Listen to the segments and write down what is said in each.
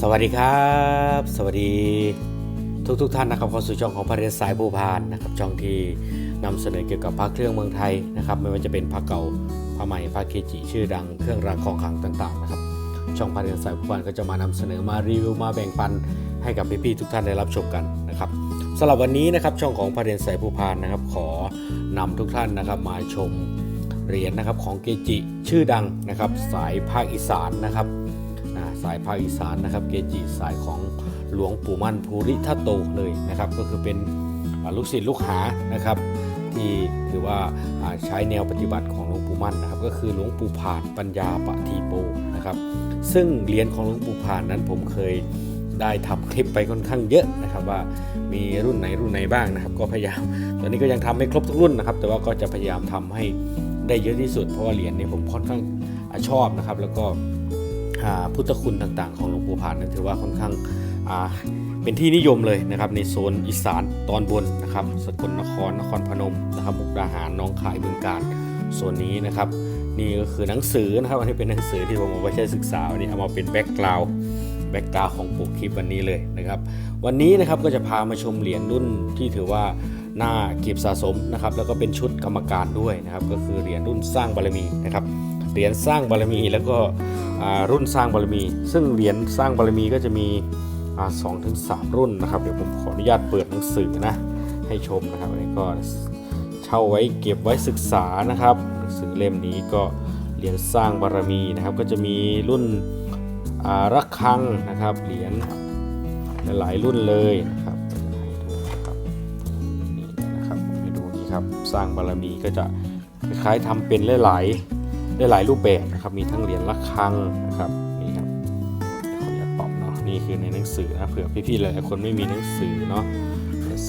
สวัสดีครับ สวัสดีทุกทุกๆท่านนะครับเข้าสู่ช่องของพระเรียนสายภูพานนะครับช่องที่นำเสนอเกี่ยวกับพระเครื่องเมืองไทยนะครับ ไม่ว่าจะเป็นพระเก่าพระใหม่พระเกจิชื่อดังเครื่องรางของขลังต่างๆนะครับช่องพระเรียนสายภูพานก็จะมานำเสนอมารีวิวมาแบ่งปันให้กับพี่ๆทุกท่านได้รับชมกันนะครับสำหรับวันนี้นะครับช่องของพระเรียนสายภูพานนะครับ ขอนำทุกท่านนะครับมาชมเหรียญนะครับของเกจิชื่อดังนะครับ สายภาคอีสานนะครับ สายภาคอีสานนะครับ เกจิสายของหลวงปู่มั่นภูริทัตโตเลยนะครับ ก็คือเป็นลูกศิษย์ลูกหานะครับ ที่ถือว่าใช้แนวปฏิบัติของหลวงปู่มั่นนะครับ ก็คือหลวงปู่ผาดปัญญาปะทีโปนะครับ ซึ่งเหรียญของหลวงปู่ผาดนั้นผมเคยได้ทำคลิปไปค่อนข้างเยอะนะครับว่ามีรุ่นไหนรุ่นไหนบ้างนะครับ ก็พยายามตอนนี้ก็ยังทำไม่ครบทุกรุ่นนะครับ แต่ว่าก็จะพยายามทำให้ได้เยอะที่สุดเพราะว่าเหรียญเนี่ยผมค่อนข้างชอบนะครับ แล้วก็ พุทธคุณต่างๆ ของหลวงปู่ผานนั้นถือว่าค่อนข้างเป็นที่นิยมเลยนะครับในโซนอีสานตอนบนนะครับสกลนครนครพนมนะครับมุกดาหารน้องคายบึงกาฬโซนนี้นะครับ นี่ก็คือหนังสือนะครับอันนี้เป็นหนังสือที่ผมเอาไว้ใช้ศึกษาวันนี้เอามาเป็นแบ็กกราวด์แบ็กกราวด์ของปกคลิปวันนี้เลยนะครับ วันนี้นะครับก็จะพามาชมเหรียญรุ่นที่ถือว่าน่าเก็บสะสมนะครับแล้วก็เป็นชุดกรรมการด้วยนะครับก็คือเหรียญรุ่นสร้างบารมีนะครับ เหรียญสร้างบารมี แล้วก็รุ่นสร้างบารมี ซึ่งเหรียญสร้างบารมีก็จะมีสองถึงสามรุ่นนะครับ เดี๋ยวผมขออนุญาตเปิดหนังสือนะให้ชมนะครับอันนี้ก็เช่าไว้เก็บไว้ศึกษานะครับหนังสือเล่มนี้ก็เหรียญสร้างบารมีนะครับ ก็จะมีรุ่นระฆังนะครับเหรียญหลายรุ่นเลยนะครับให้ดูนะครับนี่นะครับผมให้ดูนี่ครับสร้างบารมีก็จะคล้ายๆทำเป็นหลายๆ ได้หลายรูปแบบนะครับ มีทั้งเหรียญระฆังนะครับนี่ครับขออนุญาตปรับเนาะนี่คือในหนังสือนะเผื่อพี่ๆหลายๆคนไม่มีหนังสือเนาะ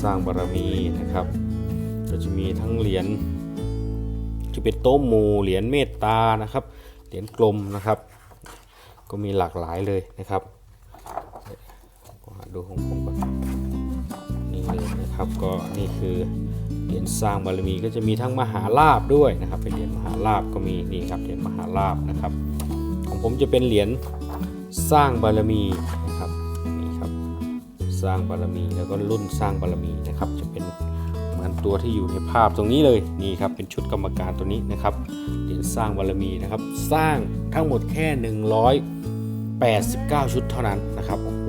สร้างบารมีนะครับก็จะมีทั้งเหรียญที่เป็นโต๊ะหมูเหรียญเมตตานะครับเหรียญกลมนะครับ ก็มีหลากหลายเลยนะครับดูของผมก่อนนี่เลยนะครับก็นี่คือ เหรียญสร้างบารมีก็จะมีทั้งมหาลาบด้วยนะครับ เป็นเหรียญมหาลาบก็มีนี่ครับเหรียญมหาลาบนะครับ ของผมจะเป็นเหรียญสร้างบารมีนะครับนี่ครับสร้างบารมีแล้วก็รุ่นสร้างบารมีนะครับ จะเป็นเหมือนตัวที่อยู่ในภาพตรงนี้เลยนี่ครับเป็นชุดกรรมการตัวนี้นะครับเหรียญสร้างบารมีนะครับ สร้างทั้งหมดแค่ 189 ชุดเท่านั้นนะครับโอ้โห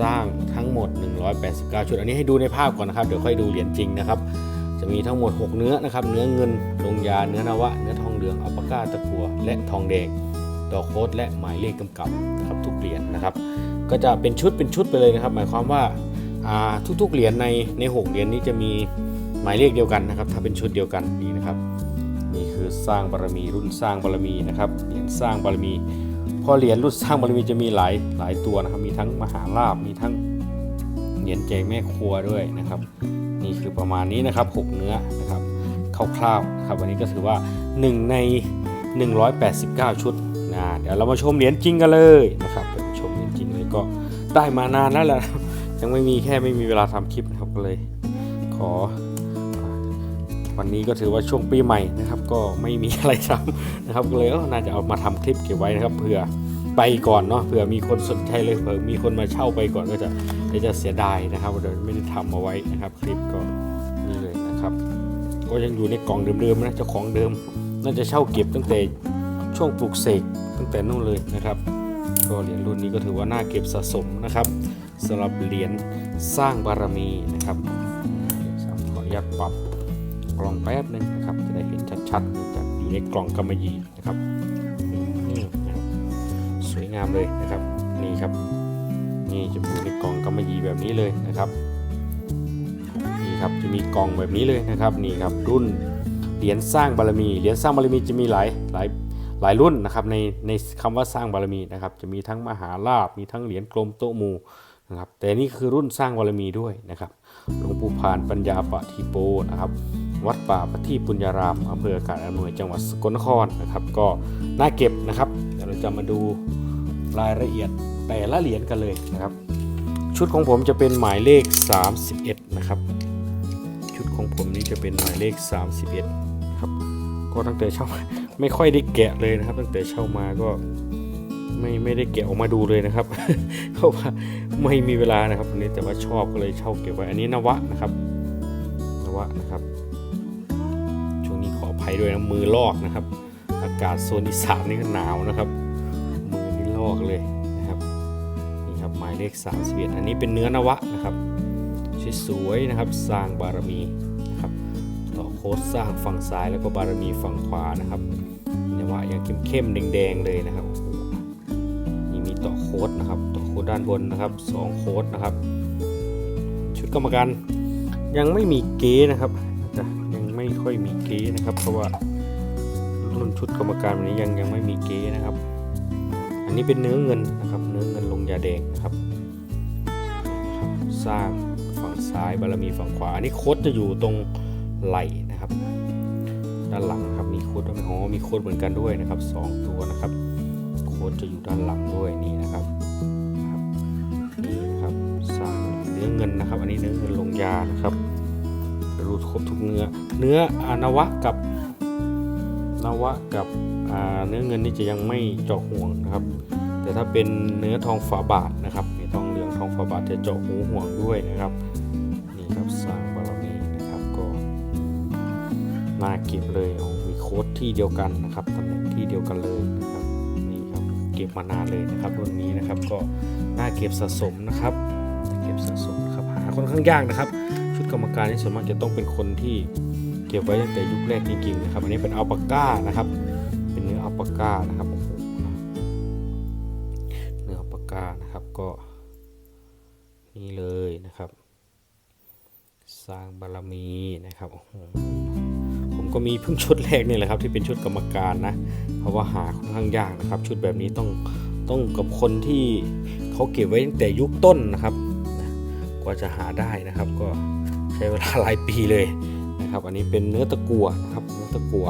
สร้างทั้งหมด 189 ชุด อันนี้ให้ดูในภาพก่อนนะครับ เดี๋ยวค่อยดูเหรียญจริงนะครับ จะมีทั้งหมด 6 เนื้อนะครับ เนื้อเงินลงยา เนื้อนวะ เนื้อทองเหลืองอัปาก้าตะกัว และทองแดง ดอกโคดและหมายเลขกำกับนะครับทุกเหรียญนะครับ ก็จะเป็นชุดเป็นชุดไปเลยนะครับ หมายความว่าอ่าทุกๆเหรียญในในหกเหรียญนี้จะมีหมายเลขเดียวกันนะครับ ถ้าเป็นชุดเดียวกันนี่นะครับ นี่คือสร้างบารมีรุ่นสร้างบารมีนะครับเหรียญสร้างบารมี พอเหรียญรุ่นสร้างบารมีจะมีหลายหลายตัวนะครับ มีทั้งมหาลาภมีทั้งเหรียญใจแม่ครัวด้วยนะครับ นี่คือประมาณนี้นะครับ6เนื้อนะครับคร่าวๆนะครับวันนี้ก็ถือว่า 1 ใน 189 ชุดนะเดี๋ยวเรามาชมเหรียญจริงกันเลยนะครับเดี๋ยวมาชมเหรียญจริงเลยก็ได้มานานแล้วแหละยังไม่มีแค่ไม่มีเวลาทำคลิปนะครับก็เลยขอ วันนี้ก็ถือว่าช่วงปีใหม่นะครับ ก็ไม่มีอะไรทำนะครับเลยน่าจะเอามาทำคลิปเก็บไว้นะครับเผื่อไปก่อนเนาะเผื่อมีคนสนใจเลยเผื่อมีคนมาเช่าไปก่อนก็จะเดี๋ยวจะเสียดายนะครับเดี๋ยวไม่ได้ทำเอาไว้นะครับคลิปก็นี่เลยนะครับ ก็ยังอยู่ในกล่องเดิมๆนะเจ้าของเดิม น่าจะเช่าเก็บตั้งแต่ช่วงปลูกเสกตั้งแต่นู่นเลยนะครับ ก็เหรียญรุ่นนี้ก็ถือว่าน่าเก็บสะสมนะครับสำหรับเหรียญสร้างบารมีนะครับขออนุญาตปรับ กล่องแป๊บหนึงนะครับ จะได้เห็นชัดๆจากอยู่ในกล่องกำมะหยี่นะครับนี่นะครับสวยงามเลยนะครับนี่ครับ นี่จะอยู่ในกล่องกำมะหยี่แบบนี้เลยนะครับนี่ครับจะมีกล่องแบบนี้เลยนะครับนี่ครับรุ่นเหรียญสร้างบารมีเหรียญสร้างบารมีจะมีหลายหลายหลายรุ่นนะครับในในคำว่าสร้างบารมีนะครับ จะมีทั้งมหาลาภมีทั้งเหรียญกลมโตมูนะครับแต่นี่คือรุ่นสร้างบารมีด้วยนะครับหลวงปู่พานปัญญาปะทีโปนะครับ วัดป่าปฏิปุญญารามอำเภออากาศอำนวยจังหวัดสกลนครนะครับ ก็น่าเก็บนะครับ เดี๋ยวเราจะมาดูรายละเอียดแต่ละเหรียญกันเลยนะครับ ชุดของผมจะเป็นหมายเลข 31 นะครับ ชุดของผมนี้จะเป็นหมายเลข 31 ครับ ก็ตั้งแต่เช่าไม่ค่อยได้แกะเลยนะครับ ตั้งแต่เช่ามาก็ไม่ไม่ได้เก็บออกมาดูเลยนะครับ เพราะว่าไม่มีเวลานะครับวันนี้แต่ว่าชอบก็เลยเช่าเก็บไว้อันนี้นวะนะครับ นวะนะครับ ยด้วยนะมือลอกนะครับ อากาศโซนอีสานนี่ก็หนาวนะครับ มือนี่ลอกเลยนะครับนี่ครับหมายเลข31อันนี้เป็นเนื้อนวะนะครับสวยๆนะครับสร้างบารมีนะครับต่อโค้ดสร้างฝั่งซ้ายแล้วก็บารมีฝั่งขวานะครับนวะอย่างเข้มๆแดงๆเลยนะครับนี่มีต่อโค้ดนะครับต่อโค้ดด้านบนนะครับสองโค้ดนะครับ ชุดกรรมการยังไม่มีเกนะครับ ค่อยมีเก๊นะครับ เพราะว่ารุ่นชุดกรรมการวันนี้ยังยังไม่มีเก๊นะครับ อันนี้เป็นเนื้อเงินนะครับ เนื้อเงินลงยาแดงนะครับ สร้างฝั่งซ้ายบารมีฝั่งขวา อันนี้โค้ดจะอยู่ตรงไหลนะครับ ด้านหลังครับมีโค้ดด้วยอ๋อมีโค้ดเหมือนกันด้วยนะครับสองตัวนะครับ โค้ดจะอยู่ด้านหลังด้วยนี่นะครับครับนี่นะครับสร้างเนื้อเงินนะครับ อันนี้เนื้อเงินลงยานะครับ รูครบทุกเนื้อ เนื้ออานวะกับนวะกับเนื้อเงินนี่จะยังไม่เจาะห่วงนะครับ แต่ถ้าเป็นเนื้อทองฝาบาทนะครับมีทองเหลืองทองฝาบาทจะเจาะหูห่วงด้วยนะครับนี่ครับสร้างบารมีนะครับก็น่าเก็บเลยโอ้มีโค้ดที่เดียวกันนะครับตำแหน่งที่เดียวกันเลยนะครับนี่ครับเก็บมานานเลยนะครับรุ่นนี้นะครับก็น่าเก็บสะสมนะครับเก็บสะสมนะครับหาค่อนข้างยากนะครับ กรรมการนี่ส่วนมากจะต้องเป็นคนที่เก็บไว้ตั้งแต่ยุคแรกจริงๆนะครับอันนี้เป็นอัลปาก้านะครับ เป็นเนื้ออัลปาก้านะครับโอ้โหเนื้ออัลปาก้านะครับก็นี่เลยนะครับ สร้างบารมีนะครับโอ้โหผมก็มีเพิ่งชุดแรกนี่แหละครับ ที่เป็นชุดกรรมการนะเพราะว่าหาค่อนข้างยากนะครับ ชุดแบบนี้ต้องต้องกับคนที่เขาเก็บไว้ตั้งแต่ยุคต้นนะครับกว่าจะหาได้นะครับก็ ช้เวลาหลายปีเลยนะครับอันนี้เป็นเนื้อตะกัวนะครับเนื้อตะกัว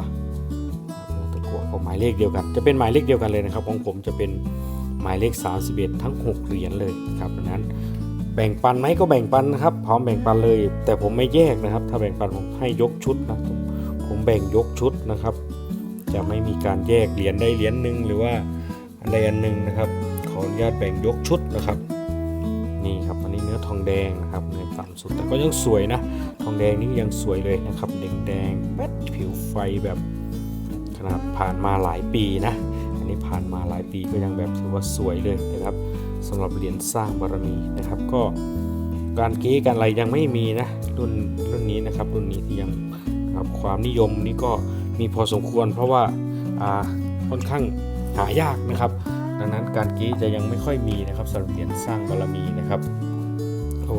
เนื้อตะกัวก็หมายเลขเดียวกัน จะเป็นหมายเลขเดียวกันเลยนะครับ ของผมจะเป็นหมายเลข 31 ทั้ง 6 เหรียญเลยครับดังนั้นแบ่งปันไหมก็แบ่งปันนะครับ พร้อมแบ่งปันเลย แต่ผมไม่แยกนะครับ ถ้าแบ่งปันผมให้ยกชุดนะผมแบ่งยกชุดนะครับ จะไม่มีการแยกเหรียญได้เหรียญหนึ่งหรือว่าอันใดอันหนึ่งนะครับ ขออนุญาตแบ่งยกชุดนะครับ นี่ครับอันนี้เนื้อทองแดงนะครับเนื สุดแต่ก็ยังสวยนะ ทองแดงนี่ยังสวยเลยนะครับแดงแดงแป๊ดผิวไฟแบบขนาดผ่านมาหลายปีนะ อันนี้ผ่านมาหลายปีก็ยังแบบถือว่าสวยเลยนะครับสำหรับเหรียญสร้างบารมีนะครับ ก็การเก๊การอะไรยังไม่มีนะรุ่นรุ่นนี้นะครับรุ่นนี้ที่ยังครับความนิยมนี่ก็มีพอสมควร เพราะว่าอ่าค่อนข้างหายากนะครับ ดังนั้นการเก๊จะยังไม่ค่อยมีนะครับสำหรับเหรียญสร้างบารมีนะครับ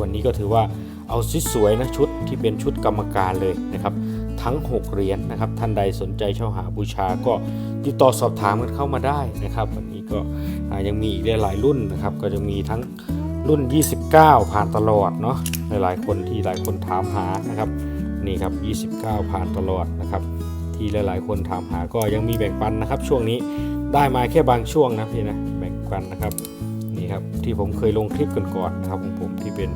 วันนี้ก็ถือว่าเอาสวยๆนะชุดที่เป็นชุดกรรมการเลยนะครับทั้ง 6เหรียญนะครับท่านใดสนใจเช่าหาบูชาก็ติดต่อสอบถามกันเข้ามาได้นะครับ วันนี้ก็ยังมีอีกหลายรุ่นนะครับก็จะมีทั้งรุ่น 29 ผ่านตลอดเนาะหลายๆคนที่หลายคนถามหานะครับนี่ครับ 29 ผ่านตลอดนะครับที่หลายๆ คนถามหาก็ยังมีแบ่งปันนะครับ ช่วงนี้ได้มาแค่บางช่วงนะพี่นะแบ่งปันนะครับ นี่ครับที่ผมเคยลงคลิปกันก่อนนะครับของผมที่เป็น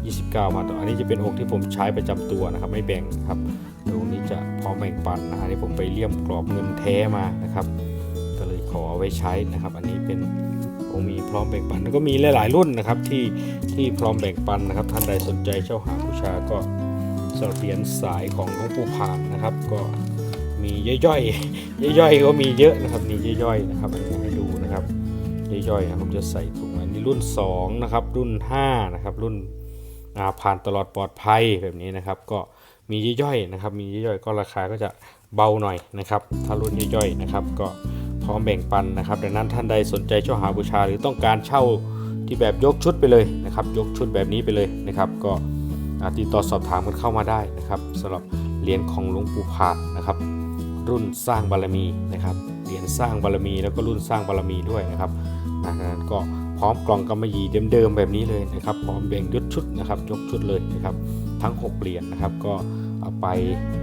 29 มาต่ออันนี้จะเป็นองค์ที่ผมใช้ประจำตัวนะครับไม่แบ่งครับเดี๋ยวองนี้จะพร้อมแบ่งปันนะอันนี้ผมไปเลี่ยมกรอบเงินแท้มานะครับ ก็เลยขอเอาไว้ใช้นะครับ อันนี้เป็นองค์มีพร้อมแบ่งปันแล้วก็มีหลาย ๆ รุ่นนะครับที่ที่พร้อมแบ่งปันนะครับ ท่านใดสนใจเช่าหาบูชาก็สเหรียญสายของหลวงปู่ผานนะครับ ก็มีย่อยๆย่อยๆก็มีเยอะนะครับนี่ย่อยๆนะครับให้ดูนะครับย่อยๆนะผมจะใส่ถุง นี้รุ่น 2 นะครับ รุ่น 5 นะครับ รุ่นผ่านตลอดปลอดภัยแบบนี้นะครับ ก็มีย่อยๆนะครับ มีย่อยๆก็ราคาก็จะเบาหน่อยนะครับ ถ้ารุ่นย่อยๆนะครับ ก็พร้อมแบ่งปันนะครับ ดังนั้นท่านใดสนใจเช่าหาบูชาหรือต้องการเช่าที่แบบยกชุดไปเลยนะครับ ยกชุดแบบนี้ไปเลยนะครับ ก็ติดต่อสอบถามกันเข้ามาได้นะครับสำหรับเหรียญของหลวงปู่ผาดนะครับ รุ่นสร้างบารมีนะครับเหรียญสร้างบารมีแล้วก็รุ่นสร้างบารมีด้วยนะครับนะดังนั้นก็ พร้อมกล่องกำมะหยี่เดิมๆแบบนี้เลยนะครับ พร้อมแบ่งยศชุดนะครับยกชุดเลยนะครับ ทั้ง 6เหรียญนะครับ ก็เอาไป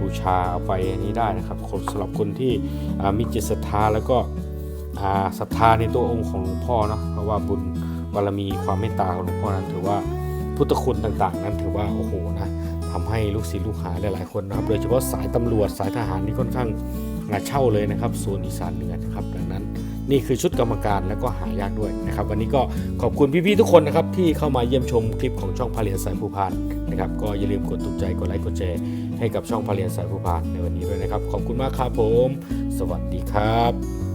บูชาเอาไปอันนี้ได้นะครับคนสำหรับคนที่มีจิตศรัทธาแล้วก็ศรัทธาในตัวองค์ของหลวงพ่อเนาะเพราะว่าบุญบารมีความเมตตาของหลวงพ่อนั้นถือว่าพุทธคุณต่างๆ นั้นถือว่าโอ้โหนะทำให้ลูกศิษย์ลูกหาหลายๆคนนะครับโดยเฉพาะสายตำรวจสายทหารนี่ค่อนข้างงาเช่าเลยนะครับโซนอีสานเหนือนะครับดังนั้น นี่คือชุดกรรมการและก็หายากด้วยนะครับ วันนี้ก็ขอบคุณพี่ๆทุกคนนะครับที่เข้ามาเยี่ยมชมคลิปของช่องพาเลียนสายภูพานนะครับก็อย่าลืมกดถูกใจกดไลค์กดแชร์ให้กับช่องพาเลียนสายภูพานในวันนี้ด้วยนะครับ ขอบคุณมากครับผม สวัสดีครับ